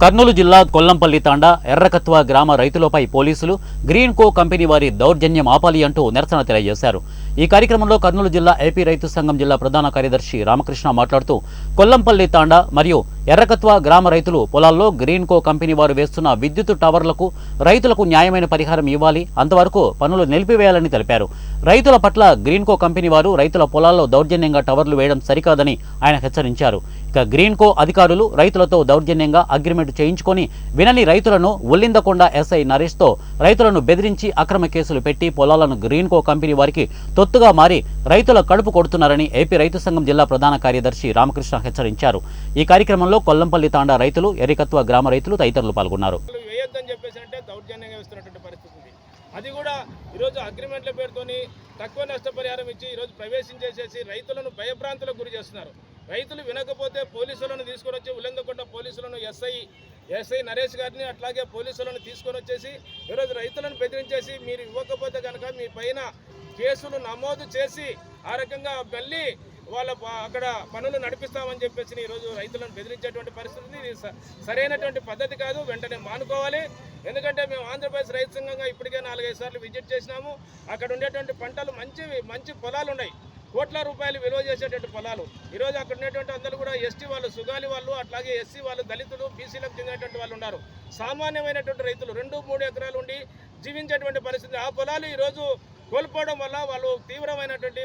కర్నూలు జిల్లా కొల్లంపల్లి తాండా ఎర్రకత్వ గ్రామ రైతులపై పోలీసులు గ్రీన్ కో కంపెనీ వారి దౌర్జన్యం ఆపాలి అంటూ నిరసన తెలియజేశారు. ఈ కార్యక్రమంలో కర్నూలు జిల్లా ఏపీ రైతు సంఘం జిల్లా ప్రధాన కార్యదర్శి రామకృష్ణ మాట్లాడుతూ కొల్లంపల్లి తాండా మరియు ఎర్రకత్వ గ్రామ రైతులు పొలాల్లో గ్రీన్ కో కంపెనీ వారు వేస్తున్న విద్యుత్ టవర్లకు రైతులకు న్యాయమైన పరిహారం ఇవ్వాలి అంతవరకు పనులు నిలిపివేయాలని తెలిపారు. రైతుల పట్ల గ్రీన్ కో కంపెనీ వారు రైతుల పొలాల్లో దౌర్జన్యంగా టవర్లు వేయడం సరికాదని ఆయన హెచ్చరించారు. ఇక గ్రీన్ కో అధికారులు రైతులతో దౌర్జన్యంగా అగ్రిమెంట్ చేయించుకొని వినని రైతులను ఉల్లిందకొండ ఎస్ఐ నరేష్తో రైతులను బెదిరించి అక్రమ కేసులు పెట్టి పొలాలను గ్రీన్ కో కంపెనీ వారికి తొత్తుగా మారి రైతుల కడుపు కొడుతున్నారని ఏపీ రైతు సంఘం జిల్లా ప్రధాన కార్యదర్శి రామకృష్ణ హెచ్చరించారు. ఈ కార్యక్రమంలో కొల్లంపల్లి తాండా రైతులు ఎరికత్వ గ్రామ రైతులు తదితరులు పాల్గొన్నారు. అది కూడా ఈరోజు అగ్రిమెంట్ల పేరుతోని తక్కువ నష్టపరిహారం ఇచ్చి ఈరోజు ప్రవేశించేసేసి రైతులను భయభ్రాంతులకు గురి చేస్తున్నారు. రైతులు వినకపోతే పోలీసులను తీసుకొని వచ్చి ఉల్లందకొండ పోలీసులను ఎస్ఐ ఎస్ఐ నరేష్ గారిని అట్లాగే పోలీసులను తీసుకొని వచ్చేసి ఈరోజు రైతులను బెదిరించేసి మీరు ఇవ్వకపోతే కనుక మీ పైన కేసులు నమోదు చేసి ఆ రకంగా మళ్ళీ వాళ్ళ అక్కడ పనులు నడిపిస్తామని చెప్పేసి ఈరోజు రైతులను బెదిరించేటువంటి పరిస్థితి ఇది స- సరైనటువంటి పద్ధతి కాదు. వెంటనే మానుకోవాలి. ఎందుకంటే మేము ఆంధ్రప్రదేశ్ రైతు సంఘంగా ఇప్పటికే నాలుగైదు సార్లు విజిట్ చేసినాము. అక్కడ ఉండేటువంటి పంటలు మంచి మంచి పొలాలు ఉన్నాయి కోట్ల రూపాయలు విలువ చేసేటువంటి పొలాలు. ఈరోజు అక్కడ ఉండేటువంటి అందరూ కూడా ఎస్టీ వాళ్ళు సుగాలి వాళ్ళు అట్లాగే ఎస్సీ వాళ్ళు దళితులు బీసీలకు చెందినటువంటి వాళ్ళు ఉన్నారు. సామాన్యమైనటువంటి రైతులు రెండు మూడు ఎకరాలు ఉండి జీవించేటువంటి పరిస్థితి. ఆ పొలాలు ఈరోజు కోల్పోవడం వల్ల వాళ్ళు తీవ్రమైనటువంటి